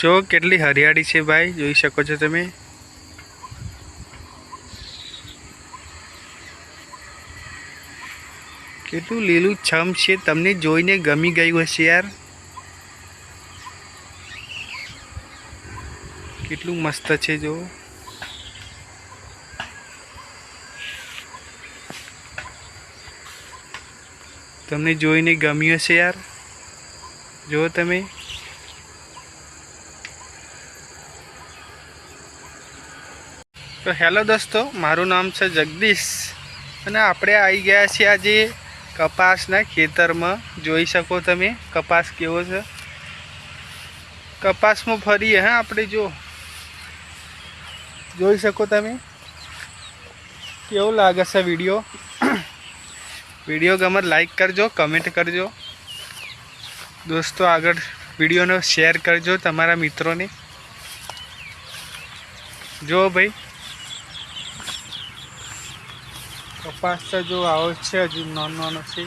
જો કેટલી હરિયાળી છે ભાઈ, જોઈ શકો છો તમે. કેટલું લીલું છમ છે, તમને જોઈને ગમી ગયું હશે યાર. કેટલું મસ્ત છે જો. તમને જોઈને ગમ્યું હશે યાર. જો તમે. તો હેલો દોસ્તો, મારું નામ છે જગદીશ અને આપણે આવી ગયા છીએ આજે કપાસના ખેતરમાં. જોઈ શકો તમે કપાસ કેવો છે. કપાસમાં ફરીએ, હા, આપણે જો. જોઈ શકો તમે. કેવું લાગે છે વીડિયો? વીડિયો ગમે લાઈક કરજો, કમેન્ટ કરજો. દોસ્તો, આગળ વિડીયોનો શેર કરજો તમારા મિત્રોને. જો ભાઈ કપાસ તો જો આવો છે હજુ નાનો નાનો છે